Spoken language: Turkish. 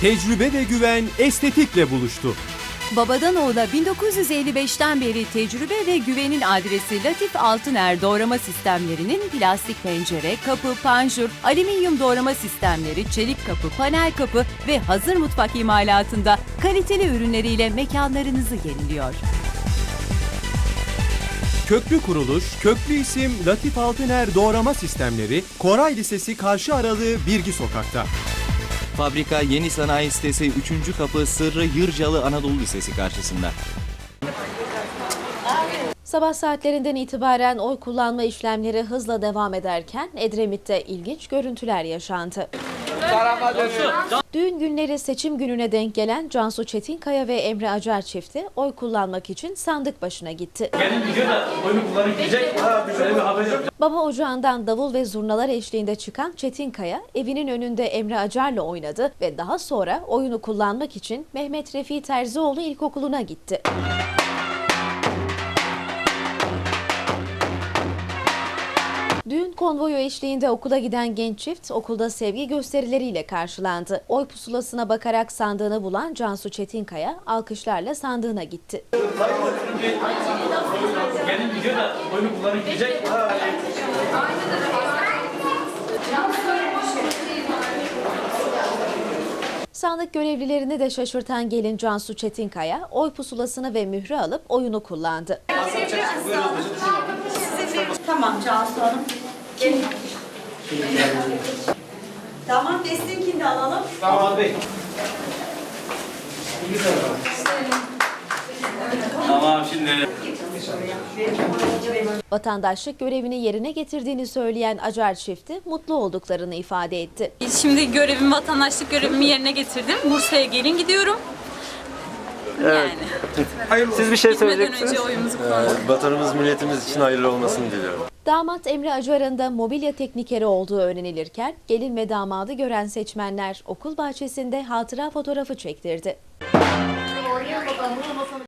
Tecrübe ve güven estetikle buluştu. Babadan oğula 1955'ten beri tecrübe ve güvenin adresi Latif Altıner doğrama sistemlerinin plastik pencere, kapı, panjur, alüminyum doğrama sistemleri, çelik kapı, panel kapı ve hazır mutfak imalatında kaliteli ürünleriyle mekanlarınızı yeniliyor. Köklü kuruluş, köklü isim Latif Altıner Doğrama Sistemleri, Koray Lisesi karşı aralığı Birgi Sokak'ta. Fabrika Yeni Sanayi Sitesi 3. Kapı Sırrı Yırcalı Anadolu Lisesi karşısında. Sabah saatlerinden itibaren oy kullanma işlemleri hızla devam ederken Edremit'te ilginç görüntüler yaşandı. Düğün günleri seçim gününe denk gelen Cansu Çetinkaya ve Emre Acar çifti oy kullanmak için sandık başına gitti. Baba ocağından davul ve zurnalar eşliğinde çıkan Çetinkaya evinin önünde Emre Acar'la oynadı ve daha sonra oyunu kullanmak için Mehmet Refi Terzioğlu İlkokulu'na gitti. Düğün konvoyu eşliğinde okula giden genç çift okulda sevgi gösterileriyle karşılandı. Oy pusulasına bakarak sandığını bulan Cansu Çetinkaya alkışlarla sandığına gitti. Sandık görevlilerini de şaşırtan gelin Cansu Çetinkaya oy pusulasını ve mührü alıp oyunu kullandı. Tamam Cansu Hanım. Tamam Neslinkini de alalım. Vatandaşlık görevini yerine getirdiğini söyleyen Acar çifti mutlu olduklarını ifade etti. Şimdi görevimi, vatandaşlık görevimi yerine getirdim. Bursa'ya gelin gidiyorum. Yani Siz bir şey gitmeden söyleyeceksiniz. önce oyumuzu kullanalım. Vatanımız, milletimiz için hayırlı olmasını diliyorum. Damat Emre Acar'ın da mobilya teknikeri olduğu öğrenilirken gelin ve damadı gören seçmenler okul bahçesinde hatıra fotoğrafı çektirdi.